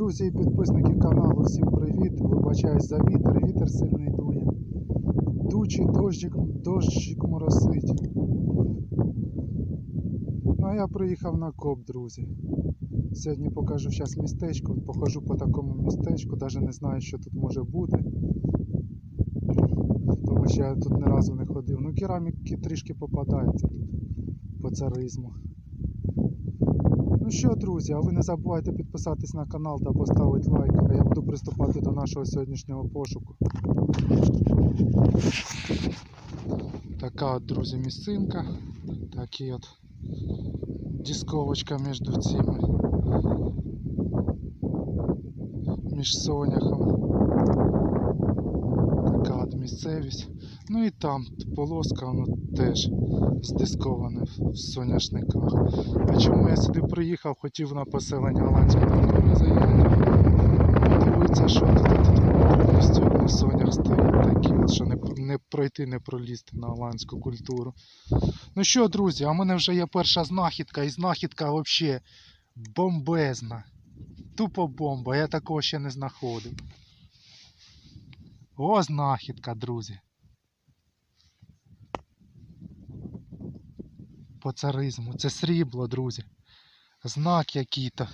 Друзі і підписники каналу, всім привіт! Вибачаюсь за вітер, вітер сильний дує. Тучі, дощик, дощик моросить. Ну а я приїхав на коп, друзі. Сьогодні покажу зараз містечко, похожу по такому містечку, навіть не знаю, що тут може бути. Тому що я тут ні разу не ходив. Ну кераміки трішки попадається тут по царизму. Ну що, друзі, а ви не забувайте підписатись на канал та поставити лайк, а я буду приступати до нашого сьогоднішнього пошуку. Така от, друзі, місцинка. Такі от дисковочка між цими. Між соняхом. Така от місцевість. Ну і там полоска, воно теж здисковане в соняшниках. А чому я сюди приїхав, хотів на поселення Голландського культури заїхати. Дивіться, що тут, повністю на сонях стоїть такі, що не, не пройти, не пролізти на голландську культуру. Ну що, друзі, а в мене вже є перша знахідка, і знахідка взагалі бомбезна. Тупо бомба, я такого ще не знаходив. О, знахідка, друзі. По царизму. Це срібло, друзі. Знак який-то.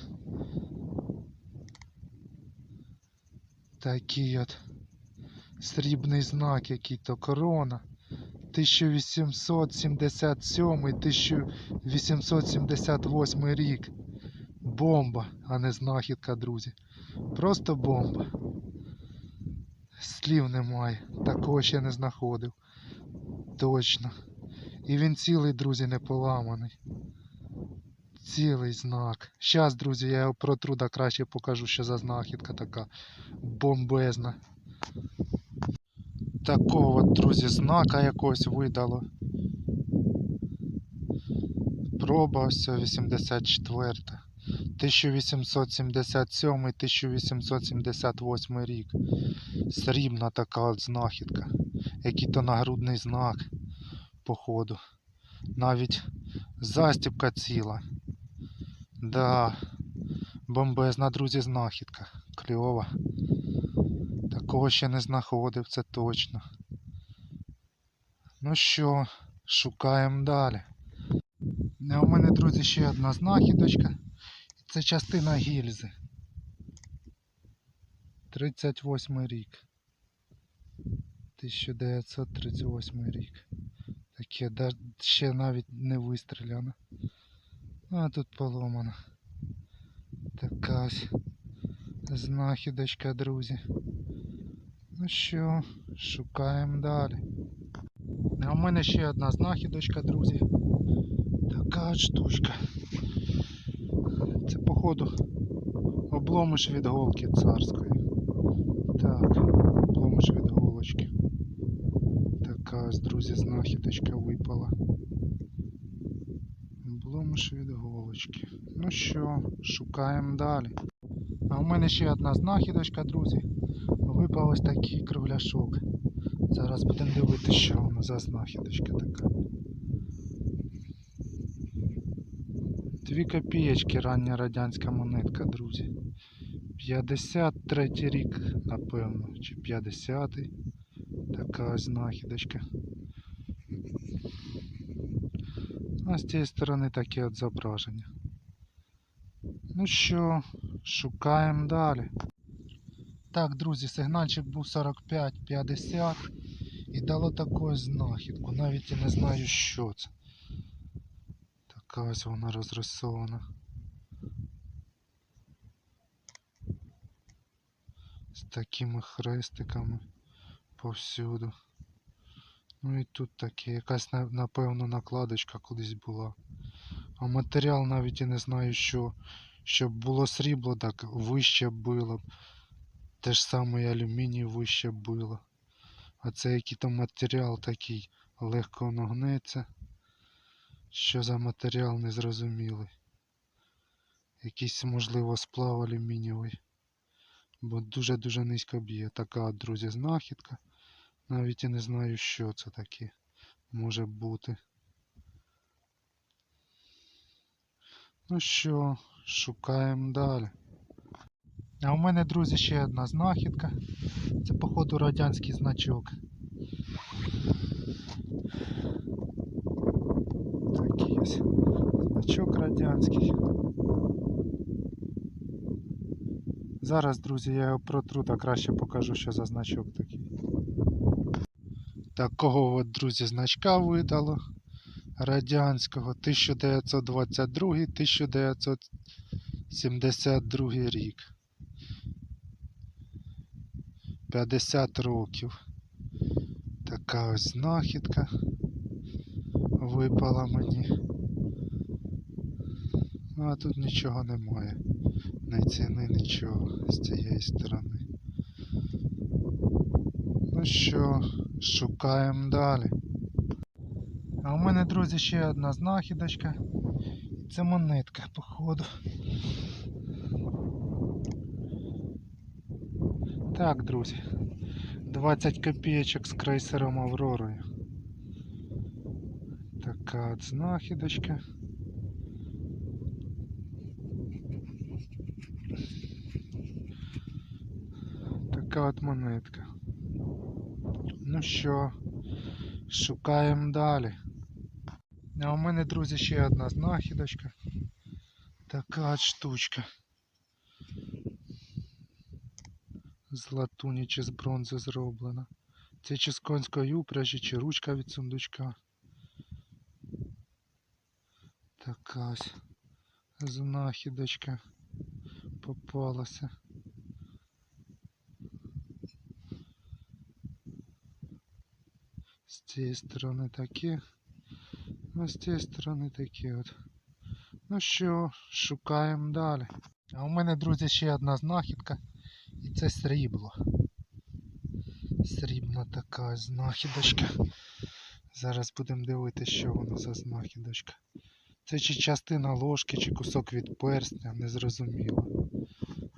Такий от срібний знак який-то корона. 1877-1878 рік. Бомба, а не знахідка, друзі. Просто бомба. Слів немає. Такого ще не знаходив. Точно. І він цілий, друзі, не поламаний. Цілий знак. Щас, друзі, я його протру да краще покажу, що за знахідка така бомбезна. Такого, от, друзі, знака якогось видало. Проба ось 84. 1877-1878 рік. Срібна така от знахідка. Який то нагрудний знак походу. Навіть застібка ціла. Да, бомбезна, друзі, знахідка. Кльова. Такого ще не знаходив, це точно. Ну що, шукаємо далі. А у мене, друзі, ще одна знахідочка. Це частина гільзи. 38 рік. 1938 рік. Таке ще навіть не вистріляно. А тут поломано. Така ось знахідочка, друзі. Ну що, шукаємо далі. А у мене ще одна знахідочка, друзі. Така штучка. Це походу обломиш від голки царської. Так, обломиш від голочки. Така ось, друзі, знахідочка випала. Обломиш від голочки. Ну що, шукаємо далі. А у мене ще одна знахідочка, друзі. Випав ось такий кругляшок. Зараз будемо дивитися, що воно за знахідочка така. Дві копієчки рання радянська монетка, друзі. 53 рік, напевно, чи 50-й. Така знахідочка. А з цієї сторони таке от зображення. Ну що, шукаємо далі. Так, друзі, сигнальчик був 45-50 і дало таку знахідку. Навіть і не знаю, що це. Така ось вона розрисована. З такими хрестиками повсюду. Ну і тут таке, якась напевно накладочка кудись була. А матеріал навіть і не знаю що. Щоб було срібло, так вище було б. Те ж саме і алюміній вище було. А це який то матеріал такий легко воно гнеться. Що за матеріал незрозумілий. Якийсь, можливо, сплав алюмінієвий. Бо дуже-дуже низько б'є. Така, друзі, знахідка. Навіть і не знаю, що це таке може бути. Ну що, шукаємо далі. А у мене, друзі, ще одна знахідка. Це, походу, радянський значок. Такий ось значок радянський. Зараз, друзі, я його протру та краще покажу, що за значок такий. Такого от, друзі, значка видало радянського 1922-1972 рік. 50 років. Така ось знахідка випала мені. Ну, а тут нічого немає. Ні ціни, нічого з цієї сторони. Ну що, шукаємо далі. А у мене, друзі, ще одна знахідочка. Це монетка, походу. Так, друзі. 20 копійочок з крейсером Авророю. Така от знахідочка. Така от монетка. Ну що, шукаємо далі. А у мене, друзі, ще одна знахідочка. Така от штучка. З латуні чи з бронзи зроблена. Це чи з конської упряжі, чи ручка від сундучка. Така ось знахідочка попалася. З цієї сторони такі. А з цієї сторони такі от. Ну що, шукаємо далі. А у мене, друзі, ще одна знахідка. І це срібло. Срібна така знахідочка. Зараз будемо дивитися, що воно за знахідочка. Це чи частина ложки, чи кусок від перстня, не зрозуміло.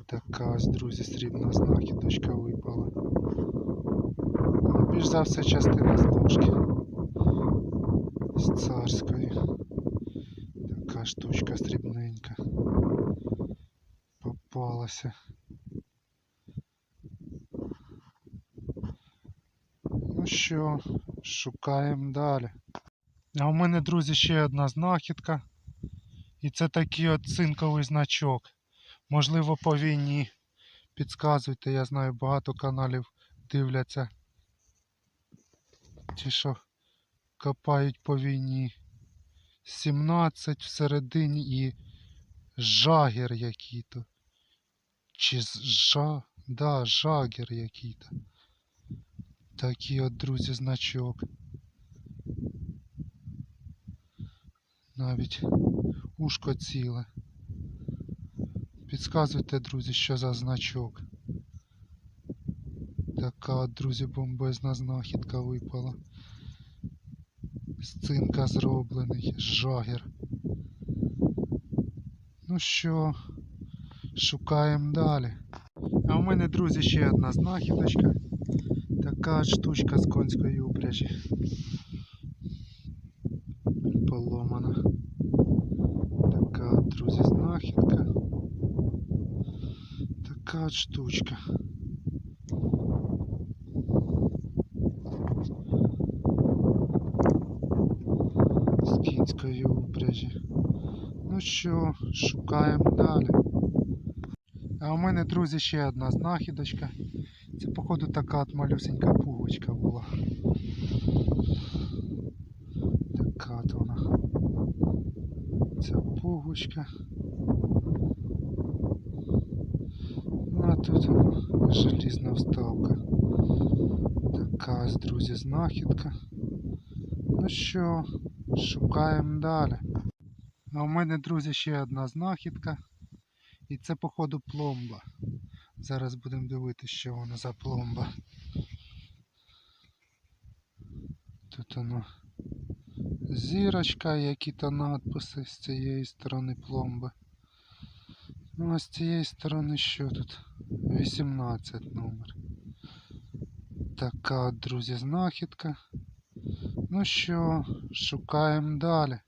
Така ось, друзі, срібна знахідочка випала. Ну, Більш за все частина з ложки. З царської. Така штучка срібненька. Попалася. Ну що, шукаємо далі. А у мене, друзі, ще одна знахідка. І це такий от цинковий значок. Можливо, по війні. Підказуйте, я знаю, багато каналів дивляться. Ті, що копають по війні. 17 всередині і жагер який-то. Чи жа... Да, жагер який-то. Такий от, друзі, значок. Навіть ушко ціле. Підказуйте, друзі, що за значок. Така друзі, бомбезна знахідка випала. З цинка зроблений жагер. Ну що, шукаємо далі. А у мене, друзі, ще одна знахідочка. Така штучка з конської упряжі. 50 штучка. З кінської упряжі. Ну що, шукаємо далі. А у мене, друзі, ще одна знахідочка. Це, походу, така от малюсенька пугочка була. Така от вона. Ця пугочка. Тут желізна вставка. Така ось, друзі, знахідка. Ну що, шукаємо далі. А у мене, друзі, ще одна знахідка. І це, походу, пломба. Зараз будемо дивитися, що воно за пломба. Тут воно зірочка, які-то надписи з цієї сторони пломби. Ну а з цієї сторони що тут? 18 номер. Така друзі, знахідка. Ну що, шукаємо далі.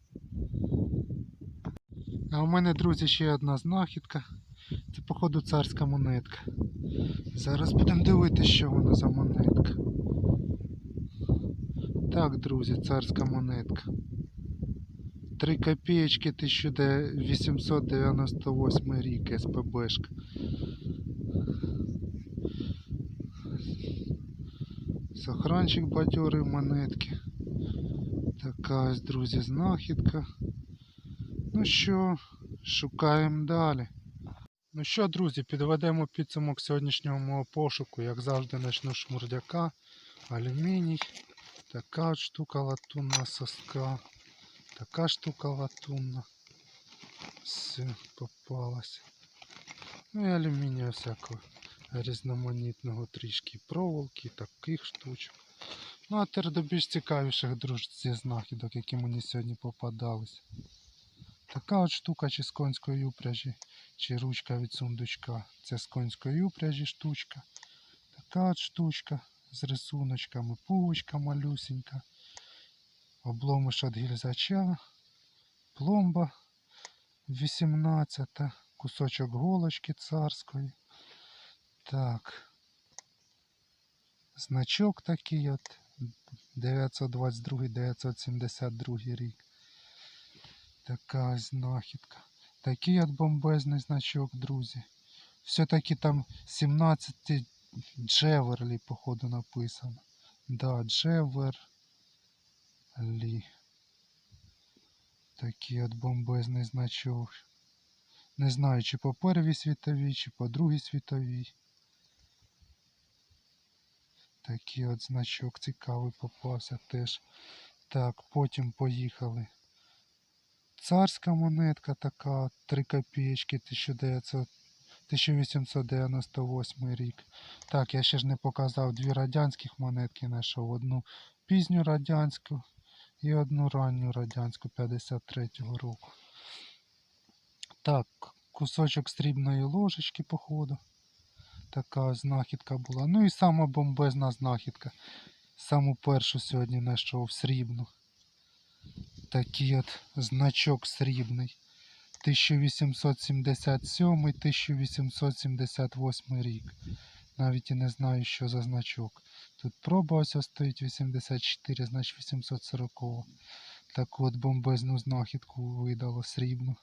А у мене, друзі, ще одна знахідка. Це, походу, царська монетка. Зараз будемо дивитися, що вона за монетка. Так, друзі, царська монетка. 3 копеечки 1898 рік СПБшка. Сохранчик бадьорий монетки. Така ось, друзі, знахідка. Ну що, шукаємо далі. Ну що, друзі, підведемо підсумок сьогоднішнього мого пошуку. Як завжди, почну шмурдяка, алюміній. Така от штука латунна соска. Така штука латунна. Все, попалась. Ну і алюмінія всякого різноманітного трішки проволоки, таких штучок. Ну а тепер до більш цікавіших друзі знахідок, які мені сьогодні попадались. Така от штука чи з конської упряжі, чи ручка від сундучка. Це з конської упряжі штучка. Така от штучка з рисуночками, пулочка малюсенька, обломиш від гільзача, пломба 18, кусочок голочки царської. Так. Значок такий от 922-972 рік. Така ось знахідка. Такий от бомбезний значок, друзі. Все-таки там 17 Джеверлі, походу, написано. Да, Джеверлі. Такий от бомбезний значок. Не знаю, чи по Первій світовій, чи по Другій світовій. Такий от значок цікавий попався теж. Так, потім поїхали. Царська монетка така, 3 копієчки 1900, 1898 рік. Так, я ще ж не показав дві радянських монетки знайшов. Одну пізню радянську і одну ранню радянську 53-го року. Так, кусочок срібної ложечки, походу. Така знахідка була. Ну і сама бомбезна знахідка. Саму першу сьогодні знайшов срібну. Такий от значок срібний. 1877-1878 рік. Навіть і не знаю, що за значок. Тут проба ось стоїть 84, значить 840. Так от бомбезну знахідку видало срібну.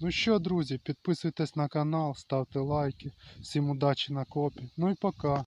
Ну що, друзі, підписуйтесь на канал, ставте лайки. Всім удачі на копі. Ну і пока.